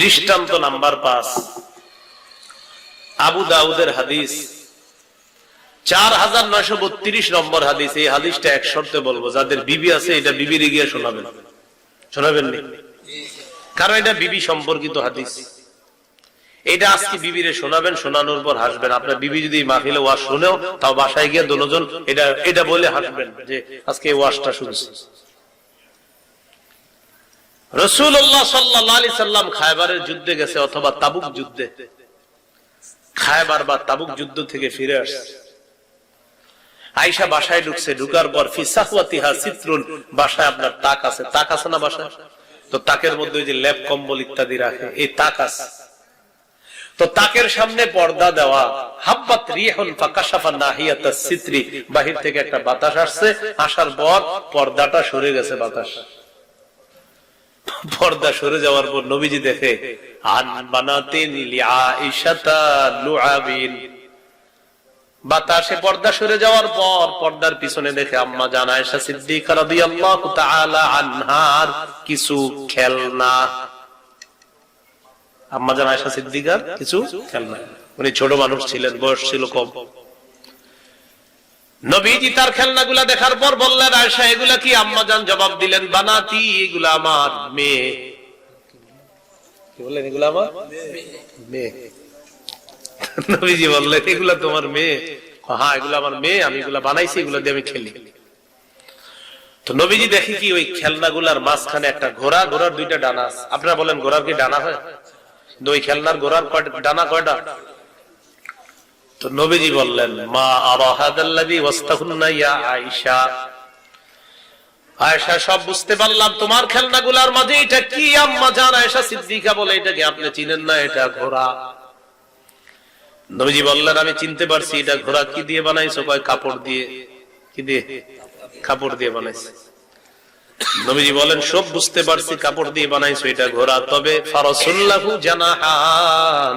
দৃষ্টান্ত নাম্বার পাঁচ। আবু দাউদের হাদিস। চার হাজার নয়শো বত্রিশ নম্বর হাদিস। এই হাদিসটা এক শর্তে বলব, যাদের বিবি আছে, এটা বিবির গিয়ে শোনাবেন। শোনাবেন কারণ এটা বিবি সম্পর্কিত হাদিস। এটা আজকে বিবিরে শোনাবেন, শোনানোর পর হাসবেন। আপনার বিবি যদি মাহফিলে ওয়াশ শুনেও, তাও বাসায় গিয়ে দুজন এটা এটা বলে হাসবেন যে, আজকে এই ওয়াজটা শুনছি। রসুল্লাহ সাল্লাহ সাল্লাম খায়বারের যুদ্ধে গেছে অথবা তাবুক যুদ্ধে। খায়বার বা তাবুক যুদ্ধ থেকে ফিরে আসছে। আইসা বাসায় ঢুকছে, ঢুকার পর বাসায় আপনার তাক আছে। তাক আছে না বাসায়? তো তাকের মধ্যে যে ল্যাপ কম্বল ইত্যাদি রাখে, এই তাক আছে। তো তাকের সামনে পর্দা দেওয়া, হাব্বাত রিহন ফাকাশাফা সিত্রি, বাহির থেকে একটা বাতাস আসছে, আসার পর পর্দাটা সরে গেছে বাতাস। পর্দা সরে যাওয়ার পর নবীজি দেখে বাতাসে পর্দা সরে যাওয়ার পর পর্দার পিছনে দেখে আম্মা আনহার কিছু খেলনা। আম্মা জান আয়েশা সিদ্দিকার কিছু খেলনা। উনি ছোট মানুষ ছিলেন, বয়স ছিল কম। নবীজি তার খেলনাগুলা দেখার পর বললেন আয়সা এগুলা কি আম্মা জান জবাব দিলেন, বানাতি, এগুলা আমার মেয়ে। বললেন আমার মেয়ে? নবীজি বললেন, এগুলা তোমার মেয়ে। হ্যাঁ আমার মেয়ে, আমি এগুলা বানাইছি দিয়ে আমি খেলি। তো নবীজি দেখি কি ওই খেলনাগুলার মাঝখানে একটা ঘোড়া, ঘোড়ার দুইটা ডানা। আপনারা বলেন, ঘোড়ার কি ডানা হয়? ওই খেলনার ঘোড়ার ডানা কয়টা? তো নবীজি বললেন, মা আরাহাদাল্লাযী ওয়াস্তাহুন্না ইয়া সব বুঝতে পারলাম, তোমার খেলনাগুলার মাঝে এটা কি আম্মা জান? আয়েশা সিদ্দিকা বলে, এটা কি আপনি চিনেন না? এটা ঘোড়া। নবীজি বললেন, আমি চিনতে পারছি, এটা ঘোড়া কি দিয়ে বানাইছো? কয়, কাপড় দিয়ে। কি দিয়ে? কাপড় দিয়ে বানাইছে। নবীজি বলেন, সব বুঝতে পারছি, কাপড় দিয়ে বানাইছো, এটা ঘোড়া। তবে ফারসুল্লাহু জানাহান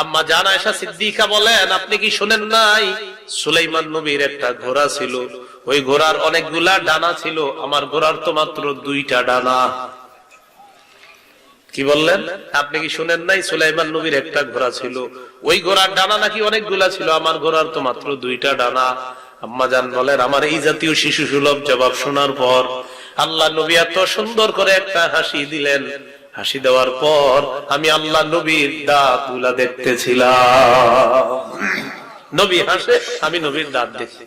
আম্মা জান আয়েশা সিদ্দিকা বলেন, আপনি কি শুনেন নাই? সুলাইমান নবীর একটা ঘোড়া ছিল। ওই ঘোড়ার অনেকগুলা ডানা ছিল। আমার ঘোড়ার তো মাত্র দুইটা ডানা। কি বললেন? আপনি কি শুনেন নাই? সুলাইমান নবীর একটা ঘোড়া ছিল। ওই ঘোড়ার ডানা নাকি অনেকগুলা ছিল। আমার ঘোড়ার তো মাত্র দুইটা ডানা। আম্মা জান বলেন, আমার এই জাতীয় শিশু সুলভ জবাব শোনার পর আল্লাহ নবী এত সুন্দর করে একটা হাসি দিলেন। হাসি দেওয়ার পর আমি আল্লাহ নবীর দাঁতগুলা দেখতেছিলাম। নবী হাসে, আমি নবীর দাঁত দেখি।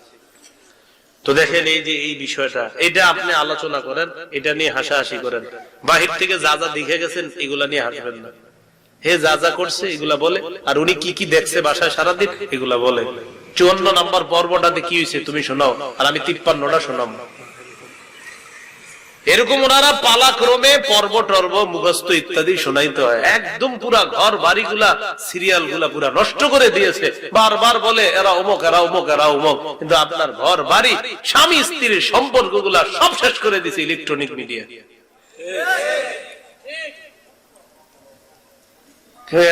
তো দেখেন এই যে এই বিষয়টা, এটা আপনি আলোচনা করেন, এটা নিয়ে হাসাহাসি করেন। বাহির থেকে যা যা দেখে গেছেন, এগুলা নিয়ে হাসবেন না। হে যা যা করছে, এগুলা বলে, আর উনি কি কি দেখছে বাসায় সারাদিন, এগুলা বলে। চুয়ান্ন নম্বর পর্বটাতে কি হয়েছে তুমি শোনাও, আর আমি তিপ্পান্নটা শোনাম এরকম ওনারা পালাক্রমে পর্ব, টর্ব, মুখস্থ ইত্যাদি শোনাইতে হয়। একদম পুরা ঘর বাড়ি গুলা সিরিয়ালগুলা পুরা নষ্ট করে দিয়েছে। বারবার বলে, এরা অমুক এরা অমুক এরা অমুক। কিন্তু আপনার ঘর, বাড়ি, স্বামী, স্ত্রীর সম্পর্কগুলা সব শেষ করে দিছে ইলেকট্রনিক মিডিয়া।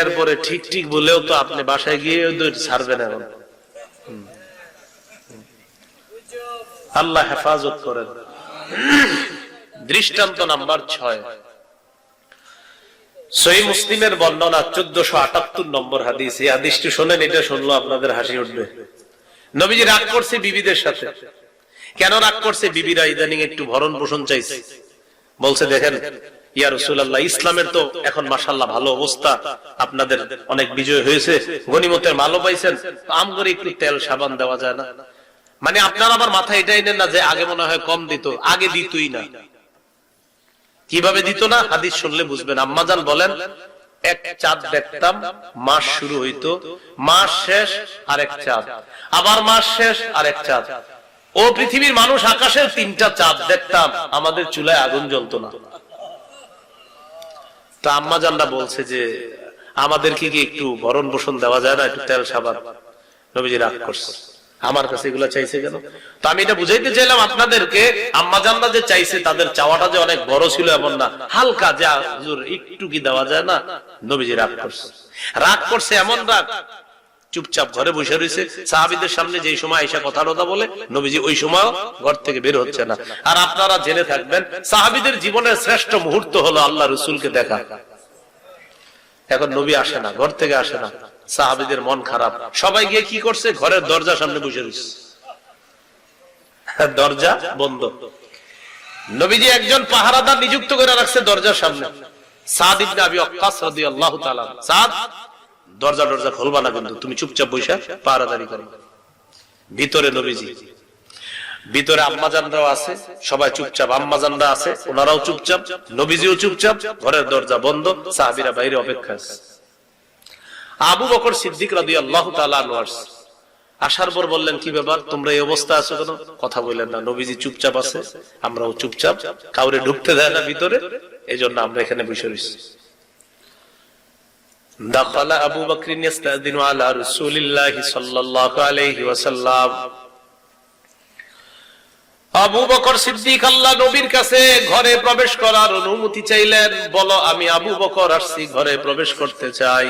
এরপরে ঠিক ঠিক বলেও তো আপনি বাসায় গিয়ে ছাড়বেন এখন। আল্লাহ হেফাজত করেন। দৃষ্টান্ত নাম্বার ছয়। সহি মুসলিমের বর্ণনা চোদ্দশো আটাত্তর নম্বর হাদিস। এই হাদিসটি শোনেন, এটা শুনলো, আপনাদের হাসি উঠবে। নবীজি রাগ করছে বিবিদের সাথে। কেন রাগ করছে? বিবিরা ইদানিং একটু ভরণ পোষণ চাইছে। বলছে, দেখেন, ইয়া রসুল্লাহ ইসলামের তো এখন মাসাল্লাহ ভালো অবস্থা। আপনাদের অনেক বিজয় হয়েছে গনিমতের মালও পাইছেন। আম করে একটু তেল, সাবান দেওয়া যায় না। মানে আপনার আমার মাথায় এটাই নেন না যে আগে মনে হয় কম দিত, আগে দিতই না। কীভাবে দিত না? হাদিস শুনলে বুঝবেন। আম্মাজান বলেন, এক চাঁদ দেখতাম, মাস শুরু হইতো, মাস শেষ, আরেক চাঁদ। আবার মাস শেষ, আরেক চাঁদ। ও পৃথিবীর মানুষ আকাশের তিনটা চাঁদ দেখতাম, আমাদের চুলায় আগুন জ্বলতো না। তা আম্মাজানরা বলছে যে, আমাদেরকে কি একটু ভরণ পোষণ দেওয়া যায় না? একটু তেল সাবান। নবীজি রাগ করছে। আমার কাছে এগুলো চাইছে কেন? তো আমি এটা বুঝাইতে চাইলাম আপনাদেরকে, আম্মাজানরা যে চাইছে তাদের চাওয়াটা যে অনেক বড় ছিল এমন না। হালকা যা হুজুর, একটু কি দেওয়া যায় না? নবীজি রাগ করছে। রাগ করছে এমন রাগ। চুপচাপ ঘরে বসে রয়েছে। সাহাবিদের সামনে যে সময় আইসা কথা টথা বলে, নবীজি ওই সময় ঘর থেকে বের হচ্ছে না। আর আপনারা জেনে থাকবেন, সাহাবিদের জীবনের শ্রেষ্ঠ মুহূর্ত হলো আল্লাহ রসুলকে দেখা। এখন নবী আসে না, ঘর থেকে আসে না। সাহাবিদের মন খারাপ। সবাই গিয়ে কি করছে? ঘরের দরজা সামনে বসে রয়েছে। দরজা বন্ধ। নবীজি একজন পাহারাদার নিযুক্ত করে রাখছে দরজার সামনে। ভিতরে আছে, সবাই চুপচাপ। আছে, ওনারাও চুপচাপ চুপচাপ। ঘরের দরজা বন্ধ, সাহাবিরা বাইরে অপেক্ষা আছে। আবু বকর সিদ্দিক রাদি আল্লাহ আসার পর বললেন, কি ব্যাপার? তোমরা এই অবস্থা আছো কেন? কথা বললেন না। নবীজি চুপচাপ আছে, আমরাও চুপচাপ। কাউরে ঢুকতে দেয় না ভিতরে। এই জন্য আমরা এখানে বসে রয়েছি। আল্লাহ নবীর কাছে ঘরে প্রবেশ করার অনুমতি চাইলেন। বলো, আমি আবু বকর আসছি, ঘরে প্রবেশ করতে চাই।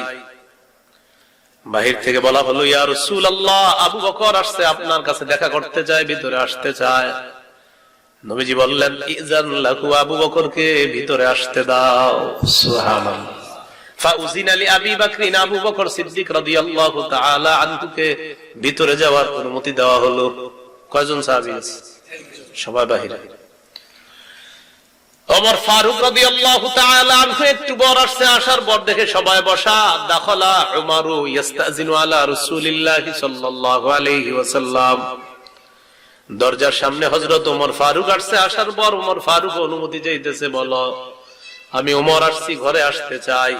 বাহির থেকে বলা হলো, ইয়া রসুল আল্লাহ আবু বকর আসছে, আপনার কাছে দেখা করতে চায়, ভিতরে আসতে চায়। নবীজি বললেন, ইজান লাহু, আবু বকরকে ভিতরে আসতে দাও। সুবহানাল্লাহ। ফাউজিন আলী আবি বাকরিন, আবু বকর সিদ্দিক রাদিয়াল্লাহু তাআলা আনহুকে ভিতরে যাওয়ার অনুমতি দেওয়া হলো। কয়জন সাহাবী সবাই বাহিরে। ওমর ফারুক রাদিয়াল্লাহু তাআলা আনহু একটু বর আসছে, আসার পর দেখে সবাই বসা, দাখলা উমারু ইস্তাজিনু আলা রাসূলিল্লাহি সাল্লাল্লাহু আলাইহি ওয়াসাল্লাম। দরজার সামনে হযরত ওমর ফারুক আসছে, আসার পর ওমর ফারুক অনুমতি চাইতেছে, বলো, আমি ওমর আসছি, ঘরে আসতে চাই।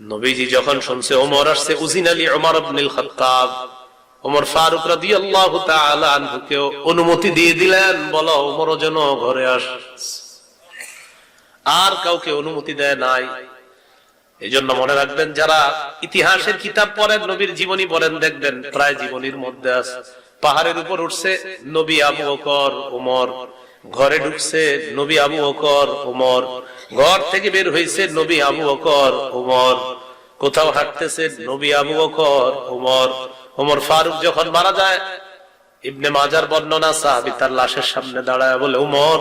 নবীজি যখন শুনছে ওমর আসছে, উজিন আলী ওমর আব্দুল খাত্তাব ওমর ফারুক রাদিয়াল্লাহু তাআলা আনহুকে অনুমতি দিয়ে দিলেন, বলো ওমর যেন ঘরে আস আর কাউকে অনুমতি দেয় নাই। এই জন্য মনে রাখবেন, যারা ইতিহাসের কিতাব পড়েন, নবীর জীবনী পড়েন দেখবেন প্রায় জীবনীর মধ্যে আছে পাহাড়ের উপর উঠছে নবী আবু বকর ওমর ঘরে ঢুকছে নবী আবু বকর ওমর ঘর থেকে বের হয়েছে নবী আবু বকর ওমর কোথাও হাঁটতেছে নবী আবু বকর ওমর ওমর ফারুক যখন মারা যায়, ইবনে মাজার বর্ণনা, সাহাবি তার লাশের সামনে দাঁড়ায় বলে, উমর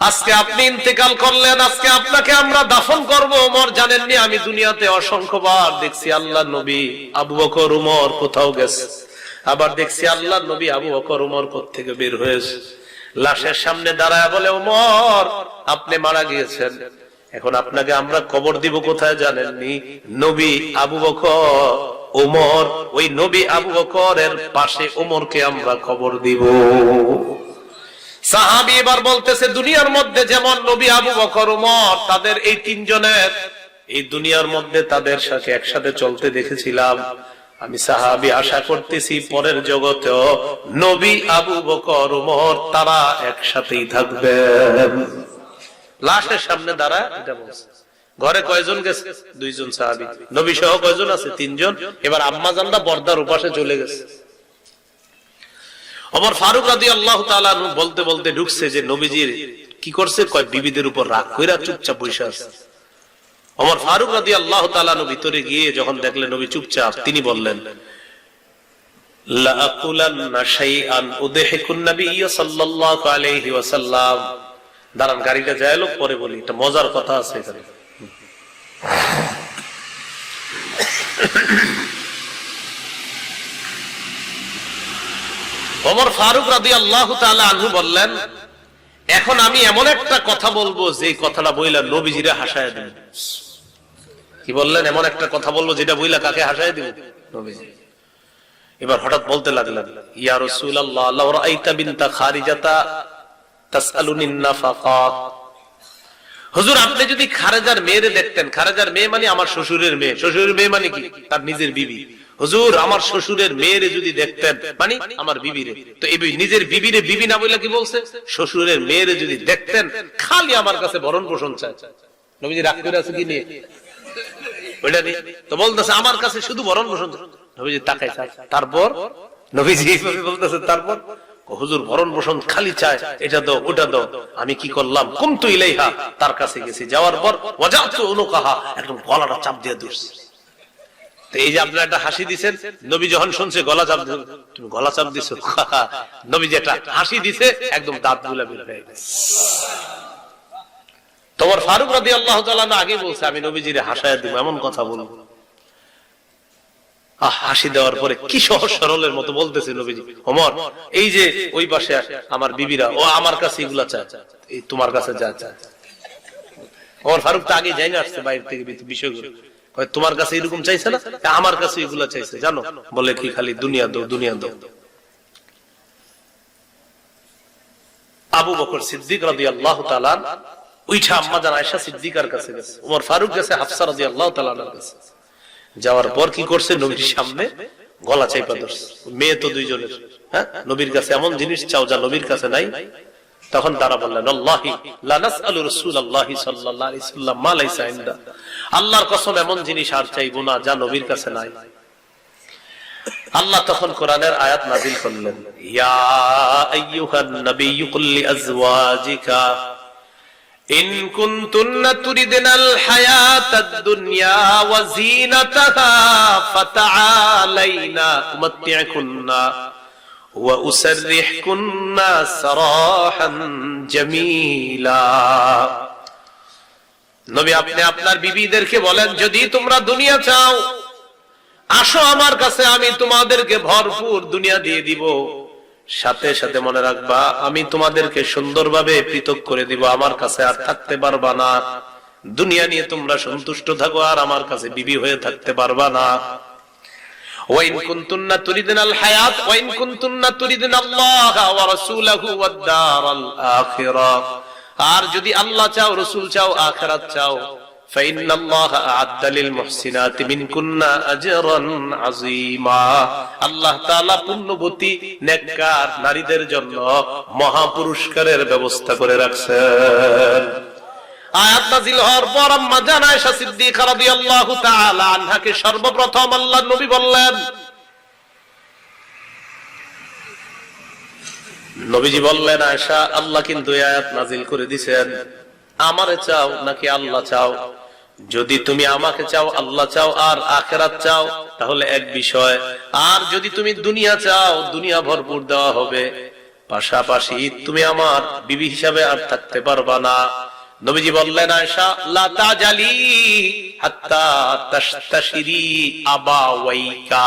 আজকে আপনি ইন্তেকাল করলেন, আজকে আপনাকে আমরা দাফন করব। ওমর জানেননি, আমি দুনিয়াতে অসংখ্যবার দেখছি আল্লাহ নবী আবু বকর, উমর কোথাও গেছে। আবার দেখছি আল্লাহ নবী আবু বকর, উমর থেকে বের হয়েছে। লাশের সামনে দাঁড়ায় বলে, উমর, আপনি মারা গিয়েছেন। এখন আপনাকে আমরা কবর দিব কোথায় জানেননি? নবী আবু বকর ওমর ওই নবী আবু বকরের পাশে ওমরকে আমরা খবর দিব। সাহাবি এবার বলতেছে, দুনিয়ার মধ্যে যেমন নবী আবু বকর ওমর তাদের এই তিনজনের, এই দুনিয়ার মধ্যে তাদের সাথে একসাথে চলতে দেখেছিলাম। আমি সাহাবি আশা করতেছি, পরের জগতেও নবী আবু বকর ওমর তারা একসাথেই থাকবেন লাশের সামনে দাঁড়া, এটা বলছে। ঘরে কয়জন গেছে? দুইজন সাহাবি। নবী সহ কয়জন আছে? তিনজন। এবার আম্মা জানরা বর্দার উপাসে চলে গেছে। অমর ফারুক রাদি আল্লাহ বলতে বলতে ঢুকছে যে নবীজির কি করছে? কয়, বিবিদের উপর রাগ কইরা চুপচাপ বসে আছে। অমর ফারুক রাদি আল্লাহ তালানু ভিতরে গিয়ে যখন দেখলেন নবী চুপচাপ, তিনি বললেন দাঁড়ান মজার কথা আছে ওমর ফারুক রাদি আল্লাহ আনহু বললেন, এখন আমি এমন একটা কথা বলব যে কথাটা বইলা নবীজিরে হাসায় দিন কি বললেন? এমন একটা কথা বলব, যেটা বইলা কাকে হাসায় দিব? নবীজি। এবার হঠাৎ বলতে লাগলেন, ইয়া লাউ রাআইতা বিনতা খারিজাতা হুজুর, আপনি যদি খারেজার মেয়েরে দেখতেন, খারেজার মেয়ে মানে আমার শ্বশুরের মেয়ে। শ্বশুরের মেয়ে মানে কি? তার নিজের বিবি। হুজুর, আমার শ্বশুরের মেয়েরে যদি দেখতেন মানে আমার বিবিরে। তো এই নিজের বিবিরে বিবি না বলে কি বলছে? শ্বশুরের মেয়েরে যদি দেখতেন, খালি আমার কাছে ভরণ পোষণ চায়। রাগ করে আছে কি নিয়ে? ওইটা তো বলতেছে, আমার কাছে শুধু পোষণ নবীজি তাকাই তারপর? নবীজি বলতেছে, তারপর? হুজুর ভরণ পোষণ খালি চায়। এটা ওটা আমি কি করলাম? কুমতু ইলাইহা, তার কাছে গেছি। যাওয়ার পর ওয়াজাতু উনুকাহা একদম গলাটা চাপ দিয়ে ধরছি এই যে আপনারা একটা হাসি দিছেন, নবী যখন শুনছে, গলা চাপ তুমি গলা চাপ দিছো? নবী যেটা হাসি দিছে, একদম দাঁতগুলা বের হয়ে গেছে। তোমার ফারুক রাদি আল্লাহ আগে বলছে, আমি নবীজিরে হাসায় দিব, এমন কথা বলব হাসি দেওয়ার পরে কি সহজ সরলের মতো বলতেছে নবীজি। অমর এই যে ওই পাশে আমার বিবিরা, ও আমার কাছে এগুলা এই তোমার কাছে যা চায়। ওমর ফারুক তো আগে যাই না আসছে বাইরে থেকে বিষয়গুলো তোমার কাছে এরকম চাইছে না? আমার কাছে এগুলা চাইছে, জানো? বলে কি খালি দুনিয়া দো দুনিয়া দো আবু বকর সিদ্দিক রাদি আল্লাহ তালান ওইটা আম্মা জান আয়সা সিদ্দিকার কাছে গেছে ফারুক গেছে, হাফসা আল্লাহ তালানের কাছে। যাওয়ার পর কি করছে? নবীর সামনে গলা চাইপা ধরছে। মেয়ে তো দুইজনের হ্যাঁ? নবীর কাছে এমন জিনিস, চাও যা নবীর কাছে নাই তখন তারা বললেন আল্লাহর কসম এমন জিনিস আর চাইব না যা নবীর কাছে নাই। আল্লাহ তখন কোরআনের আয়াত নাযিল করলেন, ইয়া দুনিয়া ওয়া যিনাতাহা, ফাতাআলাইনা উমাত্তি'কুন্না। وأسرحكن سراحا جميلا নবী আপনি আপনার বিবিদেরকে বলেন যদি তোমরা দুনিয়া চাও আসো আমার কাছে আমি তোমাদেরকে ভরপুর দুনিয়া দিয়ে দিব সাথে সাথে মনে রাখবা আমি তোমাদেরকে সুন্দরভাবে পৃথক করে দিব আমার কাছে আর থাকতে পারবা না দুনিয়া নিয়ে তোমরা সন্তুষ্ট থাকো আর আমার কাছে বিবি হয়ে থাকতে পারবা না ওয়াইন কুনতুন্না তুরিদিনাল হায়াত ওয়াইন কুনতুন্না তুরিদিন আল্লাহ ওয়া রাসূলাহু ওয়াদ দারাল আখিরাহ আর যদি আল্লাহ চাও রাসূল চাও আখিরাত চাও فإن الله أعد للمحسنات منكن أجرا عظيما আল্লাহ তাআলা পুণ্যবতী নেককার নারীদের জন্য মহা পুরস্কারের ব্যবস্থা করে রাখছেন আয়াত হওয়ার পর আম্মা সিদ্দিকা রাদিয়াল্লাহু তাআলা আনহাকে সর্বপ্রথম আল্লাহর নবী বললেন। নবীজি বললেন, আয়েশা, আল্লাহ কিন্তু আয়াত করে দিবেন আমারে চাও নাকি আল্লাহ চাও? যদি তুমি আমাকে চাও, আল্লাহ চাও, আর আখেরাত চাও, তাহলে এক বিষয়। আর যদি তুমি দুনিয়া চাও, দুনিয়া ভরপুর দেওয়া হবে। পাশাপাশি তুমি আমার বিবি হিসাবে আর থাকতে পারবা না। নবীজি বললেন হাত্তা আবাওয়াইকা।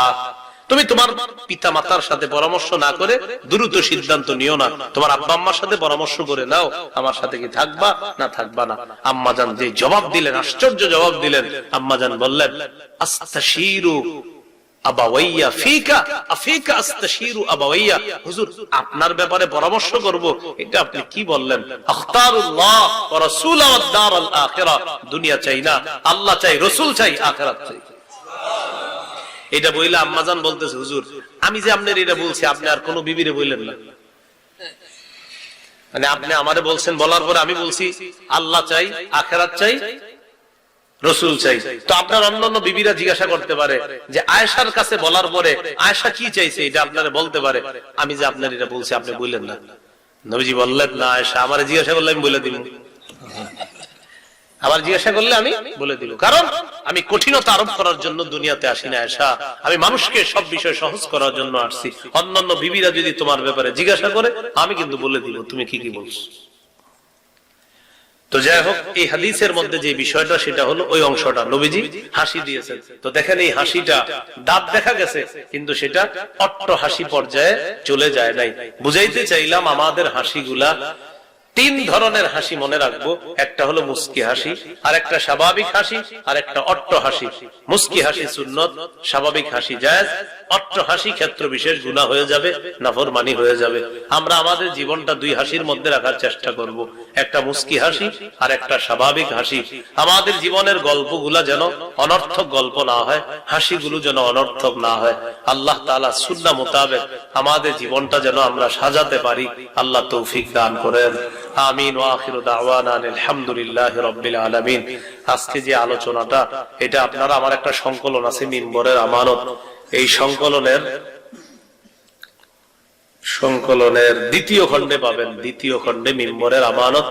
তুমি তোমার পিতা মাতার সাথে পরামর্শ না করে দ্রুত সিদ্ধান্ত নিও না। তোমার আব্বা আম্মার সাথে পরামর্শ করে নাও, আমার সাথে কি থাকবা না থাকবা না? আম্মা জান যে জবাব দিলেন, আশ্চর্য জবাব দিলেন আম্মা জান বললেন, আস্তাশিরু আবাওয়াইয়া ফিকা, আফিকা আস্তাশিরু আবাওয়াইয়া। হুজুর, আপনার ব্যাপারে পরামর্শ করব। এটা আপনি কি বললেন? আখতারুল্লাহ ওয়া দারাল আখিরা। দুনিয়া চাই না, আল্লাহ চাই, রাসূল চাই, আখিরাত চাই। এটা আম্মাজান বলতেছে, হুজুর, আমি যে আপনার এটা বলছি, আপনি আর কোনো বিবিরে বললেন না। মানে আপনি আমারে বলছেন, বলার পরে আমি বলছি, আল্লাহ চাই, আখেরাত চাই রসুল চাই। তো আপনার অন্যান্য বিবিরা জিজ্ঞাসা করতে পারে যে আয়েশার কাছে বলার পরে আয়েশা কি চাইছে? এটা আপনারা বলতে পারে। আমি যে আপনার এটা বলছি, আপনি বললেন না। নবীজি বললেন, না, আয়েশা, আমার জিজ্ঞাসা করলে আমি বলে দিব। আবার জিজ্ঞাসা করলে আমি বলে দিব। কারণ আমি কঠিনতা আরোপ করার জন্য দুনিয়াতে আসি না আসা আমি মানুষকে সব বিষয় সহজ করার জন্য আসছি। অন্যান্য বিবিরা যদি তোমার ব্যাপারে জিজ্ঞাসা করে, আমি কিন্তু বলে দিব। তুমি কি কি বলছো? তো যাই হোক, এই হাদিসের মধ্যে যে বিষয়টা, সেটা হলো ওই অংশটা। নবীজি হাসি দিয়েছেন। তো দেখেন, এই হাসিটা দাঁত দেখা গেছে, কিন্তু সেটা অট্ট হাসি পর্যায়ে চলে যায় নাই। বুঝাইতে চাইলাম আমাদের হাসিগুলা তিন ধরনের হাসি মনে রাখব। একটা হলো মুস্কি হাসি, আর একটা স্বাভাবিক হাসি, আর একটা অট্ট হাসি। মুস্কি হাসি সুন্নত, স্বাভাবিক হাসি জায়েজ ক্ষেত্র বিশেষ গুণা হয়ে যাবে হয়ে যাবে। আমরা আমাদের জীবনটা দুই হাসির মধ্যে রাখার চেষ্টা করব। একটা মুস্কি হাসি আর একটা স্বাভাবিক হাসি। আমাদের জীবনের গল্পগুলা যেন অনর্থক গল্প না হয়, হাসিগুলো যেন অনর্থক না হয়। আল্লাহ তালা সুন্না মোতাবেক আমাদের জীবনটা যেন আমরা সাজাতে পারি। আল্লাহ তৌফিক দান করেন। আমিন। আলহামদুলিল্লাহ রব্বিল আজকে যে আলোচনাটা, এটা আপনারা আমার একটা সংকলন আছে, মিম্বরের আমানত। এই সংকলনের সংকলনের দ্বিতীয় খণ্ডে পাবেন দ্বিতীয় খণ্ডে মিম্বরের আমানত।